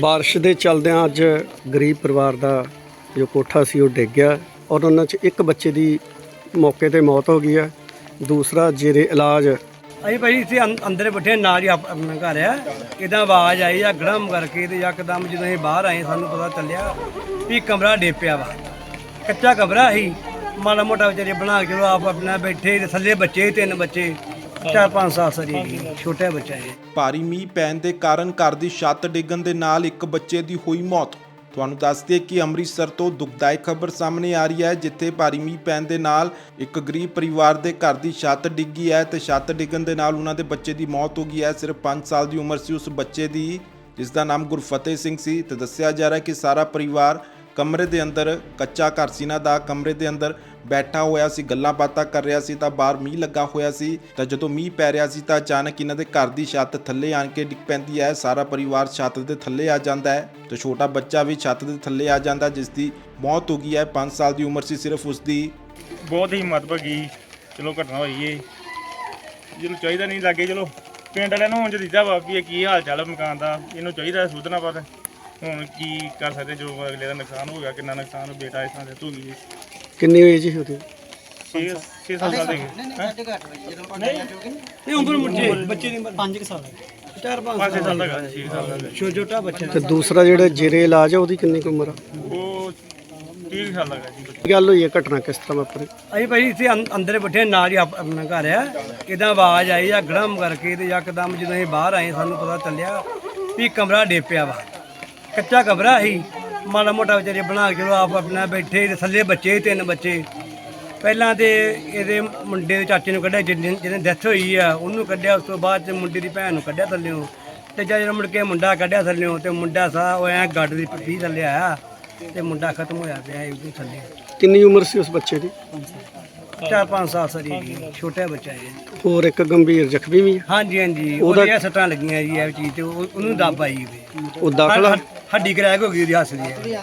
ਬਾਰਿਸ਼ ਦੇ ਚਲਦਿਆਂ ਅੱਜ ਗਰੀਬ ਪਰਿਵਾਰ ਦਾ ਜੋ ਕੋਠਾ ਸੀ ਉਹ ਡਿੱਗ ਗਿਆ ਔਰ ਉਹਨਾਂ 'ਚ ਇੱਕ ਬੱਚੇ ਦੀ ਮੌਕੇ ਤੇ ਮੌਤ ਹੋ ਗਈ ਹੈ। ਦੂਸਰਾ ਜੇਰੇ ਇਲਾਜ। ਅਸੀਂ ਭਾਈ ਇੱਥੇ ਅੰ- ਅੰਦਰ ਬੈਠੇ ਹਾਂ, ਨਾਲ ਹੀ ਆਪ- ਆਪਣਾ ਘਰ ਆ। ਇਦਾਂ ਆਵਾਜ਼ ਆਈ ਆ ਗੜਮ ਕਰਕੇ ਤੇ ਯਕਦਮ ਜਦੋਂ ਅਸੀਂ ਬਾਹਰ ਆਏ ਸਾਨੂੰ ਪਤਾ ਚੱਲਿਆ ਵੀ ਕਮਰਾ ਡੇਪਿਆ ਵਾ। ਕੱਚਾ ਕਮਰਾ ਸੀ। ਮਾੜਾ ਮੋਟਾ ਵਿਚਾਰੇ ਬਣਾ ਕੇ ਚਲੋ ਆਪ ਆਪਣਾ ਬੈਠੇ ਤੇ ਥੱਲੇ ਬੱਚੇ ਤਿੰਨ ਬੱਚੇ। ਚਾਰ ਪੰਜ ਸਾਲ ਸਰੀ ਸੀ ਛੋਟਾ ਬੱਚਾ ਹੈ। ਭਾਰੀ ਮੀਂਹ ਪੈਣ ਦੇ ਕਾਰਨ ਘਰ ਦੀ ਛੱਤ ਡਿੱਗਣ ਦੇ ਨਾਲ ਇੱਕ ਬੱਚੇ ਦੀ ਹੋਈ ਮੌਤ। ਤੁਹਾਨੂੰ ਦੱਸ ਦਈਏ ਕਿ ਅੰਮ੍ਰਿਤਸਰ ਤੋਂ ਦੁਖਦਾਇਕ ਖਬਰ ਸਾਹਮਣੇ ਆ ਰਹੀ ਹੈ, ਜਿੱਥੇ ਭਾਰੀ ਮੀਂਹ ਪੈਣ ਦੇ ਨਾਲ ਇੱਕ ਗਰੀਬ ਪਰਿਵਾਰ ਦੇ ਘਰ ਦੀ ਛੱਤ ਡਿੱਗੀ ਹੈ ਤੇ ਛੱਤ ਡਿੱਗਣ ਦੇ ਨਾਲ ਉਹਨਾਂ ਦੇ ਬੱਚੇ ਦੀ ਮੌਤ ਹੋ ਗਈ ਹੈ। ਸਿਰਫ 5 ਸਾਲ ਦੀ ਉਮਰ ਸੀ ਉਸ ਬੱਚੇ ਦੀ, ਜਿਸ ਦਾ ਨਾਮ ਗੁਰਫਤਿਹ ਸਿੰਘ ਸੀ ਤੇ ਦੱਸਿਆ ਜਾ ਰਿਹਾ ਕਿ ਸਾਰਾ ਪਰਿਵਾਰ ਕਮਰੇ ਦੇ ਅੰਦਰ ਕੱਚਾ ਘਰ ਸੀ ਨਾ ਦਾ ਕਮਰੇ ਦੇ ਅੰਦਰ ਬੈਠਾ ਹੋਇਆ ਸੀ, ਗੱਲਾਂ ਬਾਤਾਂ ਕਰ ਰਿਹਾ ਸੀ, ਤਾਂ ਬਾਹਰ ਮੀਂਹ ਲੱਗਾ ਹੋਇਆ ਸੀ। ਤਾਂ ਜਦੋਂ ਮੀਂਹ ਪੈ ਰਿਹਾ ਸੀ, ਤਾਂ ਅਚਾਨਕ ਇਹਨਾਂ ਦੇ ਘਰ ਦੀ ਛੱਤ ਥੱਲੇ ਆਣ ਕੇ ਡਿੱਗ ਪੈਂਦੀ ਹੈ। ਸਾਰਾ ਪਰਿਵਾਰ ਛੱਤ ਦੇ ਥੱਲੇ ਆ ਜਾਂਦਾ ਹੈ। ਤੇ ਛੋਟਾ ਬੱਚਾ ਵੀ ਛੱਤ ਦੇ ਥੱਲੇ ਆ ਜਾਂਦਾ ਜਿਸ ਦੀ ਮੌਤ ਹੋ ਗਈ ਹੈ। 5 ਸਾਲ ਦੀ ਉਮਰ ਸੀ, ਸਿਰਫ ਉਸ ਦੀ ਬਹੁਤ ਹੀ ਮਤਭਗੀ ਚਲੋ ਘਟਨਾ ਹੋਈ ਏ। ਜਿਹਨੂੰ ਚਾਹੀਦਾ ਨਹੀਂ ਲੱਗੇ, ਚਲੋ ਪਿੰਡ ਵਾਲਿਆਂ ਨੂੰ ਹੁਣ ਦਿੱਤਾ ਵਾ ਵੀ ਇਹ ਕੀ ਹਾਲ ਚਾਲ ਹੈ ਮਕਾਨ ਦਾ। ਇਹਨੂੰ ਚਾਹੀਦਾ ਸੁਧਨਾ ਪਰ ਹੁਣ ਕੀ ਕਰ ਸਕਦੇ, ਜੋ ਅਗਲੇ ਦਾ ਨੁਕਸਾਨ ਹੋ ਗਿਆ, ਕਿੰਨਾ ਨੁਕਸਾਨ, ਬੇਟਾ ਇਸ ਤਰ੍ਹਾਂ ਦੇ ਧੂਗੀ ਕਿੰਨੀ ਹੋਈ ਜੀ ਉਹਦੀ 6 6 ਸਾਲ। ਦੇ ਹੈਂ? ਇਹ ਉਮਰ ਮੁੱਢੇ ਬੱਚੇ ਦੀ 5 ਸਾਲ ਚਾਰ ਪੰਜ ਪੰਜ ਛੇ ਸਾਲ ਦਾ ਹੈਗਾ 6 ਸਾਲ ਦਾ ਛੋ- ਛੋਟਾ ਬੱਚਾ ਤੇ ਦੂਸਰਾ ਜਿਹੜਾ ਜੇਰੇ ਇਲਾਜ ਹੈ ਉਹਦੀ ਕਿੰਨੀ ਕੁ ਉਮਰ ਆ? ਉਹ 30 ਸਾਲ ਦਾ ਜੀ ਕੀ ਗੱਲ ਹੋਈ ਹੈ ਘਟਨਾ ਕਿਸ ਤਰ੍ਹਾਂ ਵਾਪਰੀ? ਅਸੀਂ ਭਾਈ ਇੱਥੇ ਅੰ- ਅੰਦਰ ਬੈਠੇ ਹਾਂ, ਨਾਲ ਹੀ ਆਪ- ਆਪਣਾ ਘਰ ਆ। ਇਦਾਂ ਆਵਾਜ਼ ਆਈ ਆ ਗੜਮ ਕਰਕੇ ਤੇ ਯਕਦਮ ਜਦੋਂ ਅਸੀਂ ਬਾਹਰ ਆਏ ਸਾਨੂੰ ਪਤਾ ਚੱਲਿਆ ਵੀ ਕਮਰਾ ਡੇਪਿਆ ਵਾ। ਕੱਚਾ ਕਮਰਾ ਸੀ। ਮਾੜਾ ਮੋਟਾ ਵਿਚਾਰੇ ਬਣਾ ਕੇ ਚਲੋ ਆਪ ਆਪਣਾ ਬੈਠੇ ਤੇ ਥੱਲੇ ਬੱਚੇ ਸੀ, ਤਿੰਨ ਬੱਚੇ। ਪਹਿਲਾਂ ਤੇ ਇਹਦੇ ਮੁੰਡੇ ਦੇ ਚਾਚੇ ਨੂੰ ਕੱਢਿਆ ਜਿਹਨੇ ਜਿਹਨੇ ਡੈਥ ਹੋਈ ਆ ਉਹਨੂੰ ਕੱਢਿਆ ਉਸ ਤੋਂ ਬਾਅਦ ਚ ਮੁੰਡੇ ਦੀ ਭੈਣ ਨੂੰ ਕੱਢਿਆ ਥੱਲਿਓਂ। ਤੇ ਜਦ ਜਦੋਂ ਮੁੜ ਕੇ ਮੁੰਡਾ ਕੱਢਿਆ ਥੱਲਿਓਂ ਤੇ ਮੁੰਡਾ ਸਾ ਉਹ ਐ ਗੱਡ ਦੀ ਪੱਟੀ ਥੱਲੇ ਆਇਆ ਤੇ ਮੁੰਡਾ ਖਤਮ ਹੋਇਆ ਪਿਆ ਇਹਦੇ ਥੱਲੇ। ਕਿੰਨੀ ਉਮਰ ਸੀ ਉਸ ਬੱਚੇ ਦੀ? ਚਾਰ ਪੰਜ ਸਾਲ ਸਰੀ ਜੀ ਛੋਟਾ ਬੱਚਾ ਹੈ। ਹੋਰ ਇੱਕ ਗੰਭੀਰ ਜ਼ਖਮੀ ਵੀ ਹੈ? ਹਾਂਜੀ ਹਾਂਜੀ। ਉਹਦਾ- ਉਹਦੀਆਂ ਸੱਟਾਂ ਲੱਗੀਆਂ ਜੀ ਇਹ ਚੀਜ਼ ਤੇ ਉਹ- ਉਹਨੂੰ ਦੱਬ ਆਈ ਉਹ ਦਾਖਲਾ? ਹੱਡੀ ਕਰੈਕ ਹੋ ਗਈ ਉਹਦੀ ਹੱਸ ਦੀ।